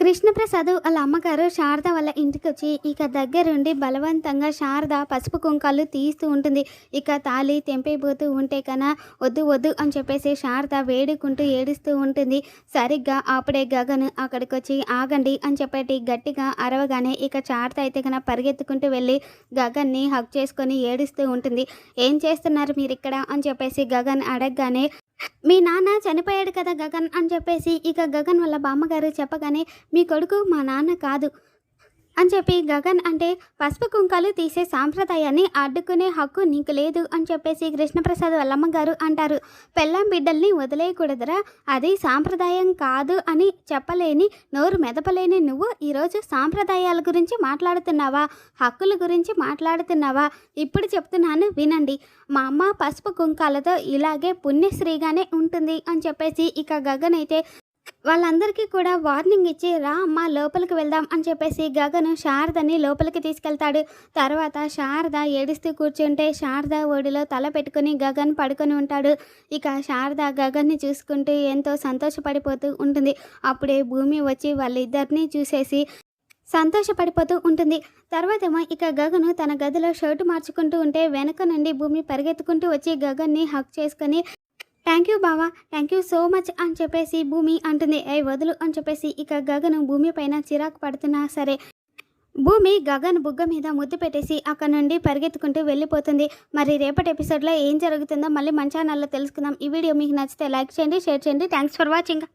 కృష్ణప్రసాద్ వాళ్ళ అమ్మగారు శారద వాళ్ళ ఇంటికి వచ్చి ఇక దగ్గరుండి బలవంతంగా శారద పసుపు కుంకాలు తీస్తూ ఉంటుంది. ఇక తాళి తెంపైపోతూ ఉంటే కన్నా వద్దు వద్దు అని చెప్పేసి శారద వేడుకుంటూ ఏడుస్తూ ఉంటుంది. సరిగ్గా అప్పుడే గగన్ అక్కడికి వచ్చి ఆగండి అని చెప్పేటి గట్టిగా అరవగానే ఇక శారద అయితే కన్నా పరిగెత్తుకుంటూ వెళ్ళి గగన్ని హక్ చేసుకొని ఏడుస్తూ ఉంటుంది. ఏం చేస్తున్నారు మీరు ఇక్కడ అని చెప్పేసి గగన్ అడగగానే మీ నాన్న చనిపోయాడు కదా గగన్ అని చెప్పేసి ఇక గగన్ వాళ్ళ బామ్మగారు చెప్పగానే మీ కొడుకు మా నాన్న కాదు. అని చెప్పి గగన్ అంటే పసుపు కుంకాలు తీసే సాంప్రదాయాన్ని అడ్డుకునే హక్కు నీకు లేదు అని చెప్పేసి కృష్ణప్రసాద్ వాళ్ళమ్మగారు అంటారు. పెళ్ళాం బిడ్డల్ని వదిలేయకూడదురా. అది సాంప్రదాయం కాదు అని చెప్పలేని నోరు మెదపలేని నువ్వు ఈరోజు సాంప్రదాయాల గురించి మాట్లాడుతున్నావా? హక్కుల గురించి మాట్లాడుతున్నావా? ఇప్పుడు చెప్తున్నాను వినండి. మా అమ్మ పసుపు కుంకాలతో ఇలాగే పుణ్యశ్రీగానే ఉంటుంది అని చెప్పేసి ఇక గగన్ అయితే వాళ్ళందరికీ కూడా వార్నింగ్ ఇచ్చి రా అమ్మ లోపలికి వెళ్దాం అని చెప్పేసి గగను శారదని లోపలికి తీసుకెళ్తాడు. తర్వాత శారద ఏడుస్తూ కూర్చుంటే శారద ఒడిలో తల పెట్టుకుని గగన్ పడుకొని ఉంటాడు. ఇక శారద గగన్ని చూసుకుంటూ ఎంతో సంతోషపడిపోతూ ఉంటుంది. అప్పుడే భూమి వచ్చి వాళ్ళిద్దరినీ చూసేసి సంతోషపడిపోతూ ఉంటుంది. తర్వాతేమో ఇక గగను తన గదిలో షర్టు మార్చుకుంటూ ఉంటే వెనక నుండి భూమి పరిగెత్తుకుంటూ వచ్చి గగన్ని హక్ చేసుకొని థ్యాంక్ యూ బావా థ్యాంక్ యూ సో మచ్ అని చెప్పేసి భూమి అంటుంది. ఏ వదులు అని చెప్పేసి ఇక గగను భూమి పైన చిరాకు పడుతున్నా సరే. భూమి గగన్ బుగ్గ మీద ముద్దు పెట్టేసి అక్కడ నుండి పరిగెత్తుకుంటూ వెళ్ళిపోతుంది. మరి రేపటి ఎపిసోడ్లో ఏం జరుగుతుందో మళ్ళీ మంచానాల్లో ఛానల్లో తెలుసుకుందాం. ఈ వీడియో మీకు నచ్చితే లైక్ చేయండి షేర్ చేయండి. Thanks for watching